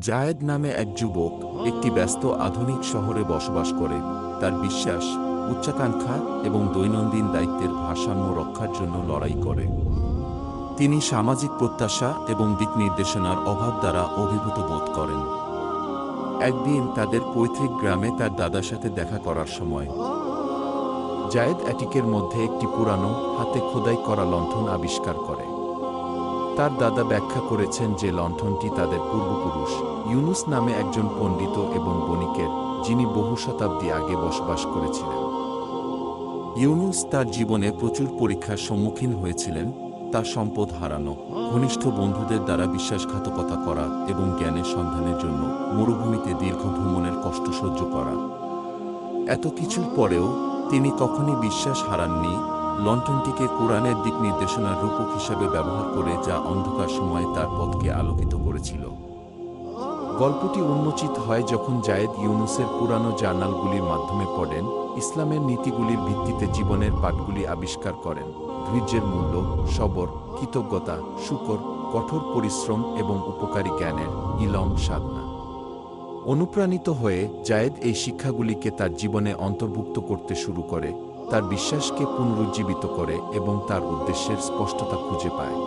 জায়েদ নামে এক যুবক একটি ব্যস্ত আধুনিক শহরে বসবাস করে। তার বিশ্বাস, উচ্চাকাঙ্ক্ষা এবং দৈনন্দিন দায়িত্বের ভারসাম্য রক্ষার জন্য লড়াই করে। তিনি সামাজিক প্রত্যাশা এবং দিক নির্দেশনার অভাব দ্বারা অভিভূত বোধ করেন। একদিন তাদের পৈতৃক গ্রামে তার দাদার সাথে দেখা করার সময়, জায়েদ অ্যাটিকের মধ্যে একটি পুরানো, হাতে খোদাই করা লণ্ঠন আবিষ্কার করে। তার দাদা ব্যাখ্যা করেছেন যে লণ্ঠনটি তাদের পূর্বপুরুষ ইউনুস নামে একজন পণ্ডিত এবং বণিকের, যিনি বহু শতাব্দী আগে বসবাস করেছিলেন। ইউনুস তার জীবনে প্রচুর পরীক্ষার সম্মুখীন হয়েছিলেন, তার সম্পদ হারানো, ঘনিষ্ঠ বন্ধুদের দ্বারা বিশ্বাসঘাতকতা করা এবং জ্ঞানের সন্ধানের জন্য মরুভূমিতে দীর্ঘ ভ্রমণের কষ্ট সহ্য করা। এত কিছুর পরেও তিনি কখনই বিশ্বাস হারাননি লণ্ঠনটিকে কোরআনের দিক নির্দেশনার রূপক হিসাবে ব্যবহার করে যা অন্ধকার সময়ে তার পথকে আলোকিত করেছিল। গল্পটি উন্মোচিত হয় যখন জায়েদ ইউনুসের পুরানো জার্নালগুলির মাধ্যমে পড়েন, ইসলামের নীতিগুলির ভিত্তিতে জীবনের পাঠগুলি আবিষ্কার করেন। ধৈর্যের মূল্য, সবর, কৃতজ্ঞতা, শুকর, কঠোর পরিশ্রম এবং উপকারী জ্ঞানের ইলম সাধনা। অনুপ্রাণিত হয়ে জায়েদ এই শিক্ষাগুলিকে তার জীবনে অন্তর্ভুক্ত করতে শুরু করে, তার বিশ্বাসকে পুনরুজ্জীবিত করে এবং তার উদ্দেশ্যের স্পষ্টতা খুঁজে পায়।